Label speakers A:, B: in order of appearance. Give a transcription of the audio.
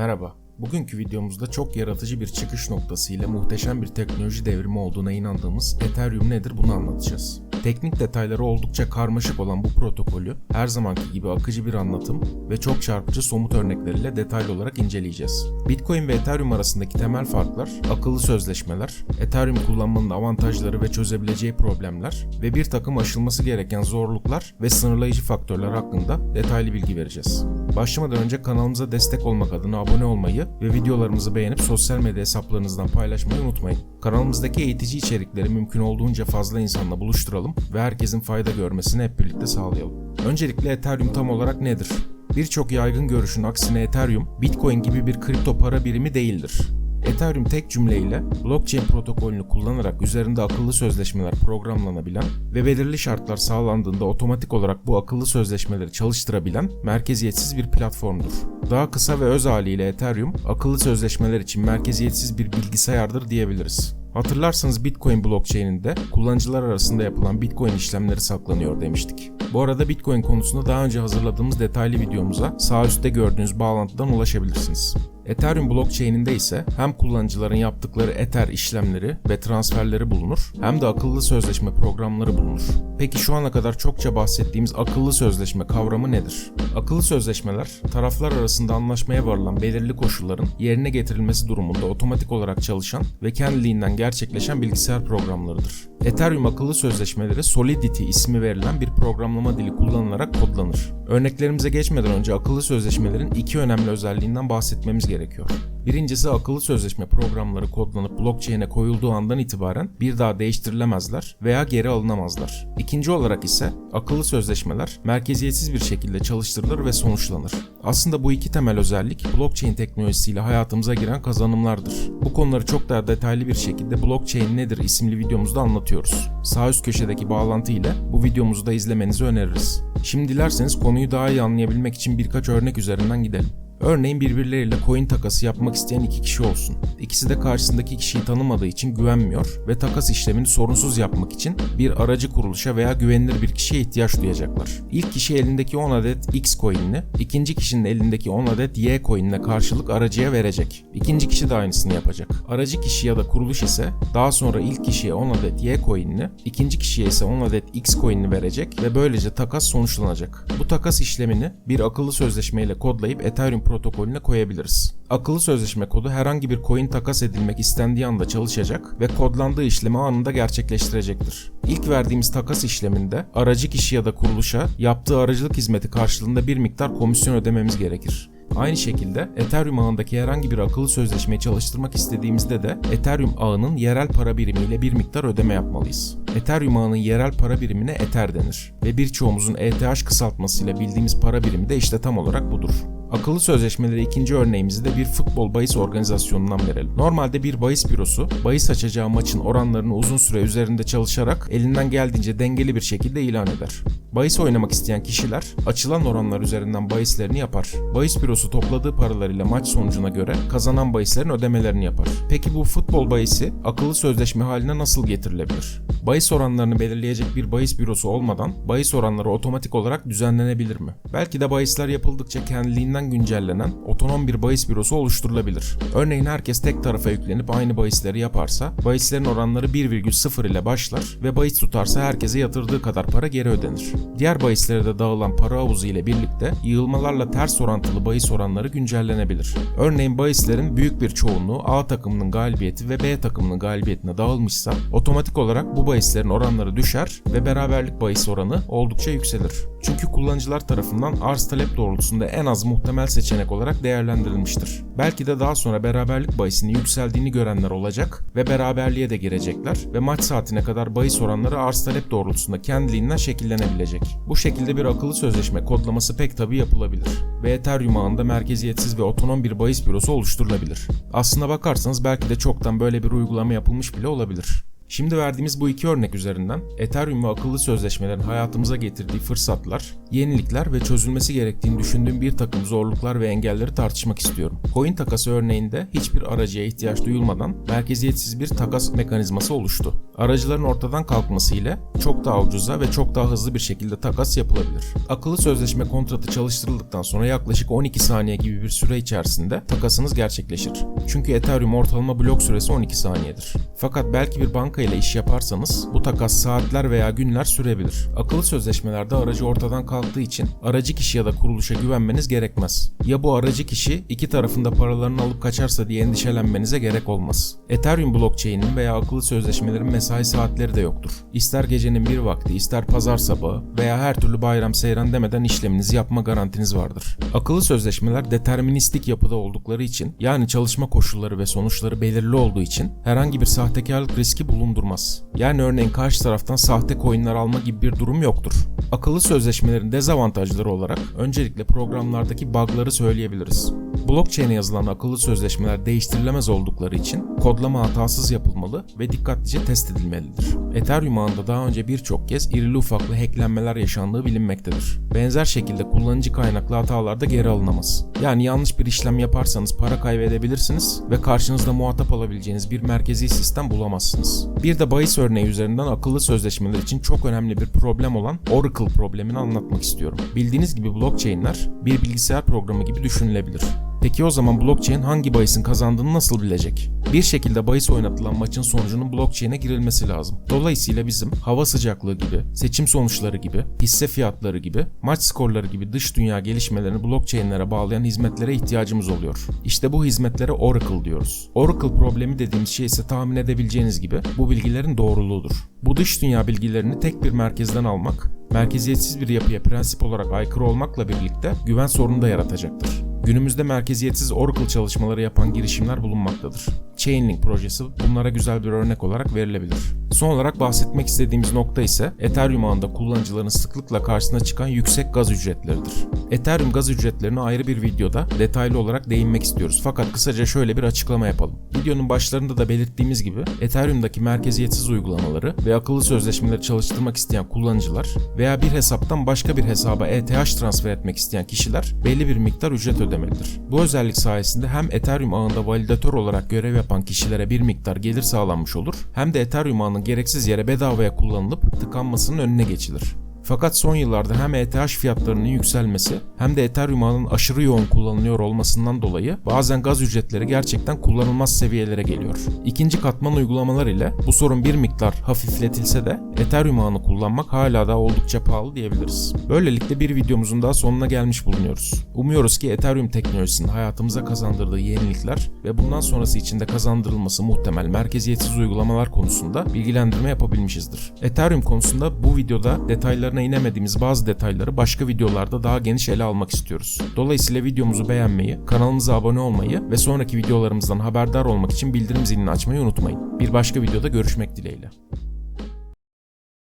A: Merhaba. Bugünkü videomuzda çok yaratıcı bir çıkış noktası ile muhteşem bir teknoloji devrimi olduğuna inandığımız Ethereum nedir bunu anlatacağız. Teknik detayları oldukça karmaşık olan bu protokolü her zamanki gibi akıcı bir anlatım ve çok çarpıcı somut örnekleriyle detaylı olarak inceleyeceğiz. Bitcoin ve Ethereum arasındaki temel farklar, akıllı sözleşmeler, Ethereum kullanmanın avantajları ve çözebileceği problemler ve bir takım aşılması gereken zorluklar ve sınırlayıcı faktörler hakkında detaylı bilgi vereceğiz. Başlamadan önce kanalımıza destek olmak adına abone olmayı ve videolarımızı beğenip sosyal medya hesaplarınızdan paylaşmayı unutmayın. Kanalımızdaki eğitici içerikleri mümkün olduğunca fazla insanla buluşturalım ve herkesin fayda görmesini hep birlikte sağlayalım. Öncelikle Ethereum tam olarak nedir? Birçok yaygın görüşün aksine Ethereum, Bitcoin gibi bir kripto para birimi değildir. Ethereum tek cümleyle blockchain protokolünü kullanarak üzerinde akıllı sözleşmeler programlanabilen ve belirli şartlar sağlandığında otomatik olarak bu akıllı sözleşmeleri çalıştırabilen merkeziyetsiz bir platformdur. Daha kısa ve öz haliyle Ethereum, akıllı sözleşmeler için merkeziyetsiz bir bilgisayardır diyebiliriz. Hatırlarsanız Bitcoin blockchain'inde kullanıcılar arasında yapılan Bitcoin işlemleri saklanıyor demiştik. Bu arada Bitcoin konusunda daha önce hazırladığımız detaylı videomuza sağ üstte gördüğünüz bağlantıdan ulaşabilirsiniz. Ethereum blockchain'inde ise hem kullanıcıların yaptıkları Ether işlemleri ve transferleri bulunur hem de akıllı sözleşme programları bulunur. Peki şu ana kadar çokça bahsettiğimiz akıllı sözleşme kavramı nedir? Akıllı sözleşmeler taraflar arasında anlaşmaya varılan belirli koşulların yerine getirilmesi durumunda otomatik olarak çalışan ve kendiliğinden gerçekleşen bilgisayar programlarıdır. Ethereum akıllı sözleşmeleri Solidity ismi verilen bir programlama dili kullanılarak kodlanır. Örneklerimize geçmeden önce akıllı sözleşmelerin iki önemli özelliğinden bahsetmemiz gerekiyor. Birincisi akıllı sözleşme programları kodlanıp blockchain'e koyulduğu andan itibaren bir daha değiştirilemezler veya geri alınamazlar. İkinci olarak ise akıllı sözleşmeler merkeziyetsiz bir şekilde çalıştırılır ve sonuçlanır. Aslında bu iki temel özellik blockchain teknolojisiyle hayatımıza giren kazanımlardır. Bu konuları çok daha detaylı bir şekilde Blockchain Nedir isimli videomuzda anlatıyoruz. Sağ üst köşedeki bağlantı ile bu videomuzu da izlemenizi öneririz. Şimdi dilerseniz konuyu daha iyi anlayabilmek için birkaç örnek üzerinden gidelim. Örneğin birbirleriyle coin takası yapmak isteyen iki kişi olsun. İkisi de karşısındaki kişiyi tanımadığı için güvenmiyor ve takas işlemini sorunsuz yapmak için bir aracı kuruluşa veya güvenilir bir kişiye ihtiyaç duyacaklar. İlk kişi elindeki 10 adet X coin'ini, ikinci kişinin elindeki 10 adet Y coin'ine karşılık aracıya verecek. İkinci kişi de aynısını yapacak. Aracı kişi ya da kuruluş ise daha sonra ilk kişiye 10 adet Y coin'ini, ikinci kişiye ise 10 adet X coin'ini verecek ve böylece takas sonuçlanacak. Bu takas işlemini bir akıllı sözleşmeyle kodlayıp Ethereum protokolüne koyabiliriz. Akıllı sözleşme kodu herhangi bir coin takas edilmek istendiği anda çalışacak ve kodlandığı işlemi anında gerçekleştirecektir. İlk verdiğimiz takas işleminde aracı kişi ya da kuruluşa yaptığı aracılık hizmeti karşılığında bir miktar komisyon ödememiz gerekir. Aynı şekilde Ethereum ağındaki herhangi bir akıllı sözleşmeyi çalıştırmak istediğimizde de Ethereum ağının yerel para birimiyle bir miktar ödeme yapmalıyız. Ethereum ağının yerel para birimine Ether denir ve birçoğumuzun ETH kısaltmasıyla bildiğimiz para birimi de işte tam olarak budur. Akıllı sözleşmeleri ikinci örneğimizi de bir futbol bahis organizasyonundan verelim. Normalde bir bahis bürosu bahis açacağı maçın oranlarını uzun süre üzerinde çalışarak elinden geldiğince dengeli bir şekilde ilan eder. Bahis oynamak isteyen kişiler açılan oranlar üzerinden bahislerini yapar. Bahis bürosu topladığı paralarıyla maç sonucuna göre kazanan bahislerin ödemelerini yapar. Peki bu futbol bahisi akıllı sözleşme haline nasıl getirilebilir? Bahis oranlarını belirleyecek bir bahis bürosu olmadan bahis oranları otomatik olarak düzenlenebilir mi? Belki de bahisler yapıldıkça kendiliğinden güncellenen otonom bir bahis bürosu oluşturulabilir. Örneğin herkes tek tarafa yüklenip aynı bahisleri yaparsa bahislerin oranları 1,0 ile başlar ve bahis tutarsa herkese yatırdığı kadar para geri ödenir. Diğer bahislere de dağılan para havuzu ile birlikte yığılmalarla ters orantılı bahis oranları güncellenebilir. Örneğin bahislerin büyük bir çoğunluğu A takımının galibiyeti ve B takımının galibiyetine dağılmışsa otomatik olarak bu bahislerin oranları düşer ve beraberlik bahis oranı oldukça yükselir. Çünkü kullanıcılar tarafından arz talep doğrultusunda en az muhtemel seçenek olarak değerlendirilmiştir. Belki de daha sonra beraberlik bahisinin yükseldiğini görenler olacak ve beraberliğe de girecekler ve maç saatine kadar bahis oranları arz talep doğrultusunda kendiliğinden şekillenebilecek. Bu şekilde bir akıllı sözleşme kodlaması pek tabi yapılabilir ve Ethereum ağında merkeziyetsiz ve otonom bir bahis bürosu oluşturulabilir. Aslına bakarsanız belki de çoktan böyle bir uygulama yapılmış bile olabilir. Şimdi verdiğimiz bu iki örnek üzerinden Ethereum ve akıllı sözleşmelerin hayatımıza getirdiği fırsatlar, yenilikler ve çözülmesi gerektiğini düşündüğüm bir takım zorluklar ve engelleri tartışmak istiyorum. Coin takası örneğinde hiçbir aracıya ihtiyaç duyulmadan merkeziyetsiz bir takas mekanizması oluştu. Aracıların ortadan kalkması ile çok daha ucuza ve çok daha hızlı bir şekilde takas yapılabilir. Akıllı sözleşme kontratı çalıştırıldıktan sonra yaklaşık 12 saniye gibi bir süre içerisinde takasınız gerçekleşir. Çünkü Ethereum ortalama blok süresi 12 saniyedir. Fakat belki bir banka ile iş yaparsanız bu takas saatler veya günler sürebilir. Akıllı sözleşmelerde aracı ortadan kalktığı için aracı kişi ya da kuruluşa güvenmeniz gerekmez. Ya bu aracı kişi iki tarafında paralarını alıp kaçarsa diye endişelenmenize gerek olmaz. Ethereum blockchain'in veya akıllı sözleşmelerin mesai saatleri de yoktur. İster gecenin bir vakti, ister pazar sabahı veya her türlü bayram seyran demeden işleminizi yapma garantiniz vardır. Akıllı sözleşmeler deterministik yapıda oldukları için yani çalışma koşulları ve sonuçları belirli olduğu için herhangi bir sahtekarlık riski bulundurmaz. Yani örneğin karşı taraftan sahte coinler alma gibi bir durum yoktur. Akıllı sözleşmelerin dezavantajları olarak öncelikle programlardaki bug'ları söyleyebiliriz. Blockchain'e yazılan akıllı sözleşmeler değiştirilemez oldukları için kodlama hatasız yapılmalı ve dikkatlice test edilmelidir. Ethereum ağında daha önce birçok kez irili ufaklı hacklenmeler yaşandığı bilinmektedir. Benzer şekilde kullanıcı kaynaklı hatalar da geri alınamaz. Yani yanlış bir işlem yaparsanız para kaybedebilirsiniz ve karşınızda muhatap alabileceğiniz bir merkezi sistem bulamazsınız. Bir de bahis örneği üzerinden akıllı sözleşmeler için çok önemli bir problem olan Oracle problemini anlatmak istiyorum. Bildiğiniz gibi blockchain'ler bir bilgisayar programı gibi düşünülebilir. Peki o zaman blockchain hangi bahisin kazandığını nasıl bilecek? Bir şekilde bahis oynatılan maçın sonucunun blockchain'e girilmesi lazım. Dolayısıyla bizim hava sıcaklığı gibi, seçim sonuçları gibi, hisse fiyatları gibi, maç skorları gibi dış dünya gelişmelerini blockchain'lere bağlayan hizmetlere ihtiyacımız oluyor. İşte bu hizmetlere Oracle diyoruz. Oracle problemi dediğimiz şey ise tahmin edebileceğiniz gibi bu bilgilerin doğruluğudur. Bu dış dünya bilgilerini tek bir merkezden almak, merkeziyetsiz bir yapıya prensip olarak aykırı olmakla birlikte güven sorunu da yaratacaktır. Günümüzde merkeziyetsiz Oracle çalışmaları yapan girişimler bulunmaktadır. Chainlink projesi bunlara güzel bir örnek olarak verilebilir. Son olarak bahsetmek istediğimiz nokta ise Ethereum ağında kullanıcıların sıklıkla karşısına çıkan yüksek gaz ücretleridir. Ethereum gaz ücretlerine ayrı bir videoda detaylı olarak değinmek istiyoruz. Fakat kısaca şöyle bir açıklama yapalım. Videonun başlarında da belirttiğimiz gibi Ethereum'daki merkeziyetsiz uygulamaları ve akıllı sözleşmeleri çalıştırmak isteyen kullanıcılar veya bir hesaptan başka bir hesaba ETH transfer etmek isteyen kişiler belli bir miktar ücret ödemelidir. Bu özellik sayesinde hem Ethereum ağında validatör olarak görev yapan kişilere bir miktar gelir sağlanmış olur hem de Ethereum ağının gereksiz yere bedavaya kullanılıp tıkanmasının önüne geçilir. Fakat son yıllarda hem ETH fiyatlarının yükselmesi hem de Ethereum ağının aşırı yoğun kullanılıyor olmasından dolayı bazen gaz ücretleri gerçekten kullanılmaz seviyelere geliyor. İkinci katman uygulamalar ile bu sorun bir miktar hafifletilse de Ethereum ağını kullanmak hala da oldukça pahalı diyebiliriz. Böylelikle bir videomuzun daha sonuna gelmiş bulunuyoruz. Umuyoruz ki Ethereum teknolojisinin hayatımıza kazandırdığı yenilikler ve bundan sonrası için de kazandırılması muhtemel merkeziyetsiz uygulamalar konusunda bilgilendirme yapabilmişizdir. Ethereum konusunda bu videoda detaylarına inemediğimiz bazı detayları başka videolarda daha geniş ele almak istiyoruz. Dolayısıyla videomuzu beğenmeyi, kanalımıza abone olmayı ve sonraki videolarımızdan haberdar olmak için bildirim zilini açmayı unutmayın. Bir başka videoda görüşmek dileğiyle.